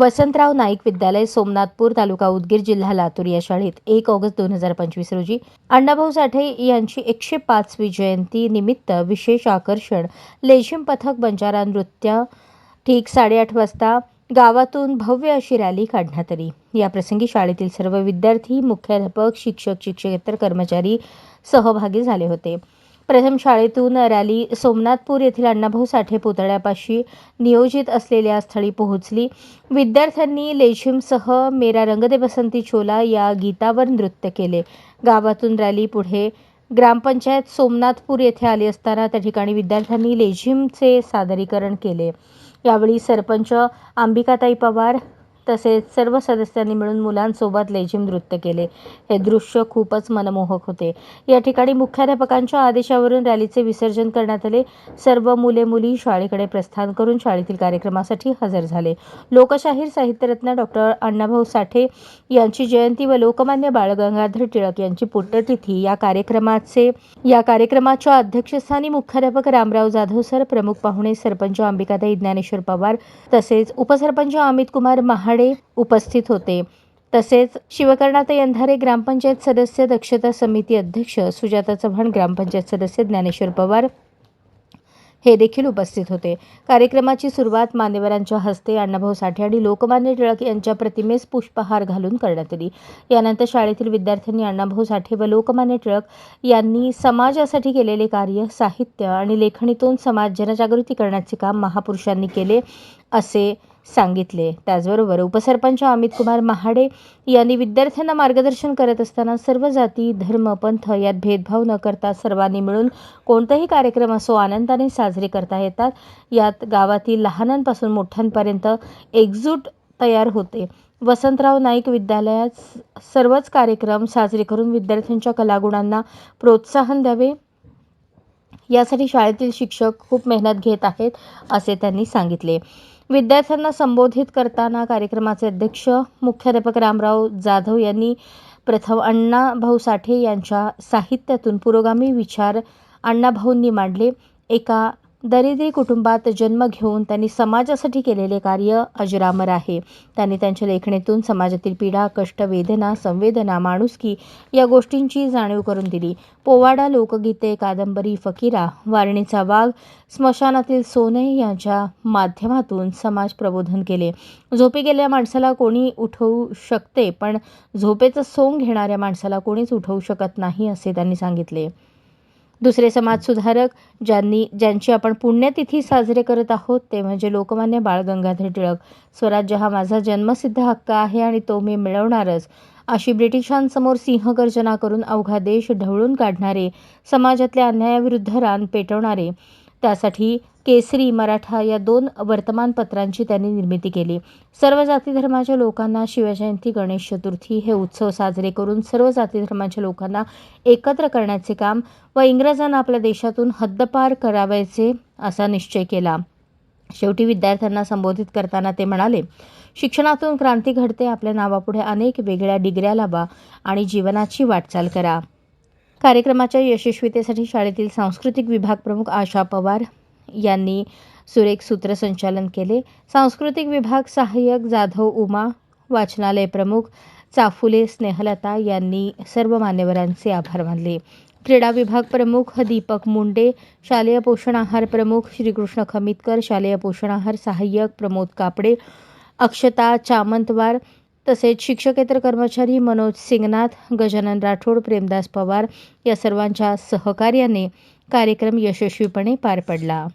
वसंतराव नाईक विद्यालय सोमनाथपूर तालुका उदगीर जिल्हा लातूर या शाळेत एक ऑगस्ट दोन हजार पंचवीस रोजी अण्णाभाऊ साठे यांची एकशे पाचवी जयंती निमित्त विशेष आकर्षण लेझिम पथक बंजारा नृत्य ठीक साडेआठ वाजता गावातून भव्य अशी रॅली काढण्यात आली. या प्रसंगी शाळेतील सर्व विद्यार्थी मुख्याध्यापक शिक्षक शिक्षकेतर कर्मचारी सहभागी झाले होते. प्रथम शाळेतून रॅली सोमनाथपूर येथील अण्णाभाऊ साठे पुतळ्यापाशी नियोजित असलेल्या स्थळी पोहोचली. विद्यार्थ्यांनी लेझिमसह मेरा रंग दे बसंती छोला या गीतावर नृत्य केले. गावातून रॅली पुढे ग्रामपंचायत सोमनाथपूर येथे आली असताना त्या ठिकाणी विद्यार्थ्यांनी लेझिमचे सादरीकरण केले. यावेळी सरपंच अंबिकाताई पवार तसेच सर्व सदस्यांनी मिळून मुलांसोबत लेझिम नृत्य केले. हे दृश्य खूपच मनमोहक होते. या ठिकाणी मुख्याध्यापकांच्या आदेशावरून रॅलीचे विसर्जन करण्यात आले. सर्व मुले मुली शाळेकडे प्रस्थान करून शाळेतील कार्यक्रमासाठी हजर झाले. लोकशाहीर साहित्यरत्न डॉक्टर अण्णाभाऊ साठे यांची जयंती व लोकमान्य बाळ गंगाधर टिळक यांची पुण्यतिथी या कार्यक्रमाचे या कार्यक्रमाच्या अध्यक्षस्थानी मुख्याध्यापक रामराव जाधव सर प्रमुख पाहुणे सरपंच अंबिकाताई ज्ञानेश्वर पवार तसेच उपसरपंच अमित कुमार महाडे उपस्थित होते. तसेच शिवकर्णाताई अंधारे ग्रामपंचायत सदस्य दक्षता समिती अध्यक्ष सुजाता चव्हाण ग्रामपंचायत सदस्य ज्ञानेश्वर पवार हे देखील उपस्थित होते. कार्यक्रमाची सुरुवात मान्यवरांच्या हस्ते अण्णाभाऊ साठे आणि लोकमान्य टिळक यांच्या प्रतिमेस पुष्पहार घालून करण्यात आली. यानंतर शाळेतील विद्यार्थ्यांनी अण्णाभाऊ साठे व लोकमान्य टिळक यांनी समाजासाठी केलेले कार्य साहित्य आणि लेखणीतून समाज जनजागृती करण्याचे काम महापुरुषांनी केले असे सांगितले. त्याचबरोबर उपसरपंच अमित कुमार महाडे यांनी विद्यार्थ्यांना मार्गदर्शन करत असताना सर्व जाती धर्म पंथ यात भेदभाव न करता सर्वांनी मिळून कोणताही कार्यक्रम असो आनंदाने साजरे करता येतात. यात गावातील लहानांपासून मोठ्यांपर्यंत एकजूट तयार होते. वसंतराव नाईक विद्यालयात सर्वच कार्यक्रम साजरे करून विद्यार्थ्यांच्या कलागुणांना प्रोत्साहन द्यावे. यासाठी शाळेतील शिक्षक खूप मेहनत घेत आहेत असे त्यांनी सांगितले. विद्यार्थ्यांना संबोधित करताना कार्यक्रमाचे अध्यक्ष मुख्याध्यापक रामराव जाधव यांनी प्रथम अण्णाभाऊ साठे यांच्या साहित्यातून पुरोगामी विचार अण्णाभाऊंनी मांडले. एका दरिद्री कुटुंबात जन्म घेऊन त्यांनी समाजासाठी केलेले कार्य अजरामर आहे. त्यांनी त्यांच्या लेखणीतून समाजातील पीडा कष्ट वेदना संवेदना माणुसकी या गोष्टींची जाणीव करून दिली. पोवाडा लोकगीते कादंबरी फकीरा वारणीचा वाघ स्मशानातील सोने यांच्या माध्यमातून समाज प्रबोधन केले. झोपी गेलेल्या माणसाला कोणी उठवू शकते पण झोपेचं सोंग घेणाऱ्या माणसाला कोणीच उठवू शकत नाही असे त्यांनी सांगितले. दुसरे समाजसुधारक ज्यांनी ज्यांची आपण पुण्यतिथी साजरे करत आहोत ते म्हणजे लोकमान्य बाळ गंगाधर टिळक. स्वराज्य हा माझा जन्मसिद्ध हक्क आहे आणि तो मी मिळवणारच. अशी ब्रिटिशांसमोर सिंहगर्जना करून अवघा देश ढवळून काढणारे समाजातल्या अन्यायाविरुद्ध रान पेटवणारे त्यासाठी केसरी मराठा या दोन वर्तमानपत्रांची त्यांनी निर्मिती केली. सर्व जाती धर्माच्या लोकांना शिवजयंती गणेश चतुर्थी हे उत्सव साजरे करून सर्व जाती धर्माच्या लोकांना एकत्र करण्याचे काम व इंग्रजांना आपल्या देशातून हद्दपार करावायचे असा निश्चय केला. शेवटी विद्यार्थ्यांना संबोधित करताना ते म्हणाले शिक्षणातून क्रांती घडते आपल्या नावापुढे अनेक वेगळ्या डिग्र्या लावा आणि जीवनाची वाटचाल करा. कार्यक्रमाच्या यशस्वीतेसाठी शाळेतील सांस्कृतिक विभाग प्रमुख आशा पवार यांनी सुरेख सूत्रसंचालन केले. सांस्कृतिक विभाग सहाय्यक जाधव उमा वाचनालय प्रमुख चाफुले स्नेहलता यांनी सर्व मान्यवरांचे आभार मानले. क्रीडा विभाग प्रमुख दीपक मुंडे शालेय पोषण आहार प्रमुख श्रीकृष्ण खमितकर शालेय पोषण आहार सहाय्यक प्रमोद कापडे अक्षता चामंतवार तसेच शिक्षकेतर कर्मचारी मनोज सिंगनाथ गजानन राठोड प्रेमदास पवार या सर्वांच्या सहकार्याने कार्यक्रम यशस्वीपणे पार पडला.